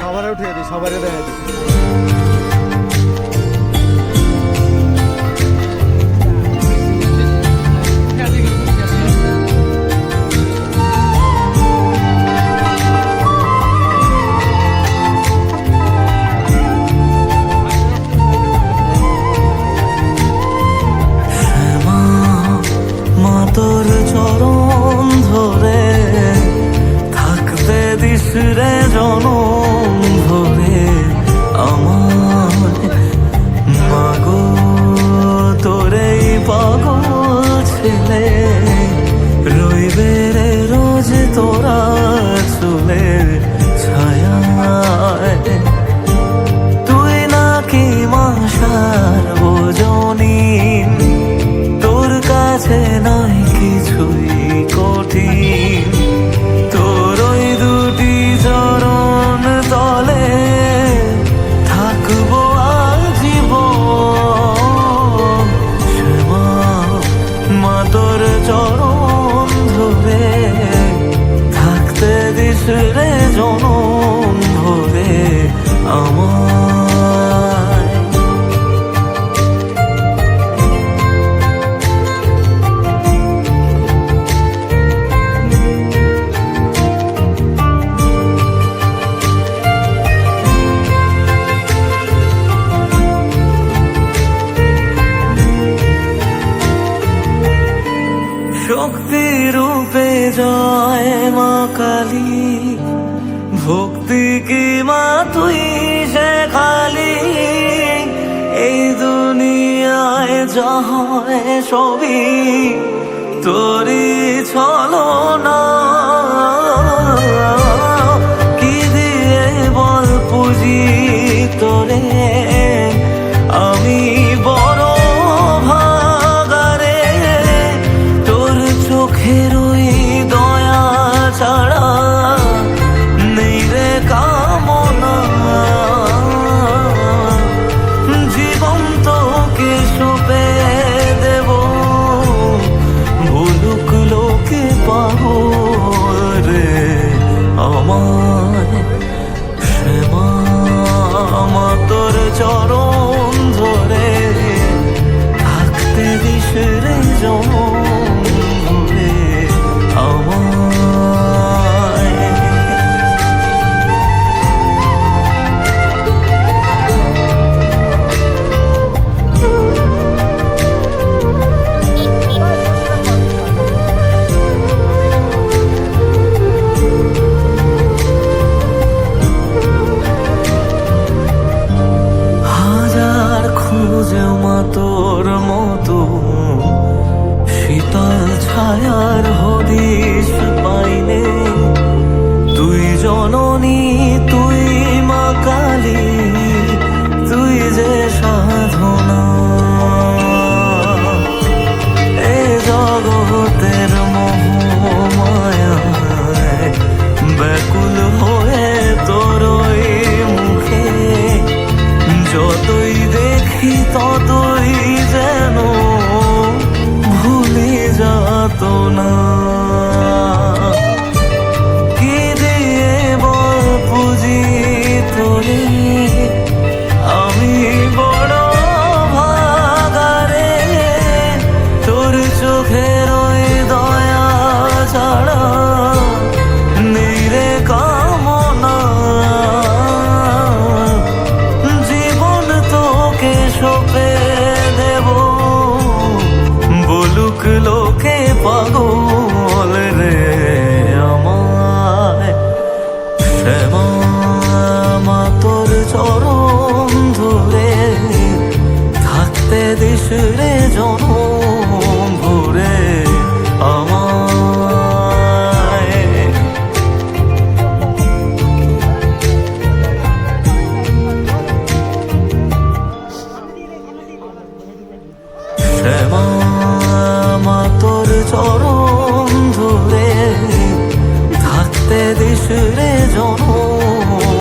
সবার উঠে দিই সবারই দেখা দিস জনম ধরে আমার মা কালী, ভক্তি কি মা তুই সে খালি? এই দুনিয়ায় যা হয় সবই তোরই ছলো না কি দিয়ে বল পুজি তোরে? আমি বড় ভাগারে তোর চোখের আমায় শ্যামা মা তোর চরণ ধরে থাকতে দিস রে জনম ছায়ার হদিস। চোখের দয়া ছাড়া কামনা। জীবন তোকে দেব। লোকে আমায়। চরণ ধরে থাকতে রে জন শ্যামা মা তোর চরণ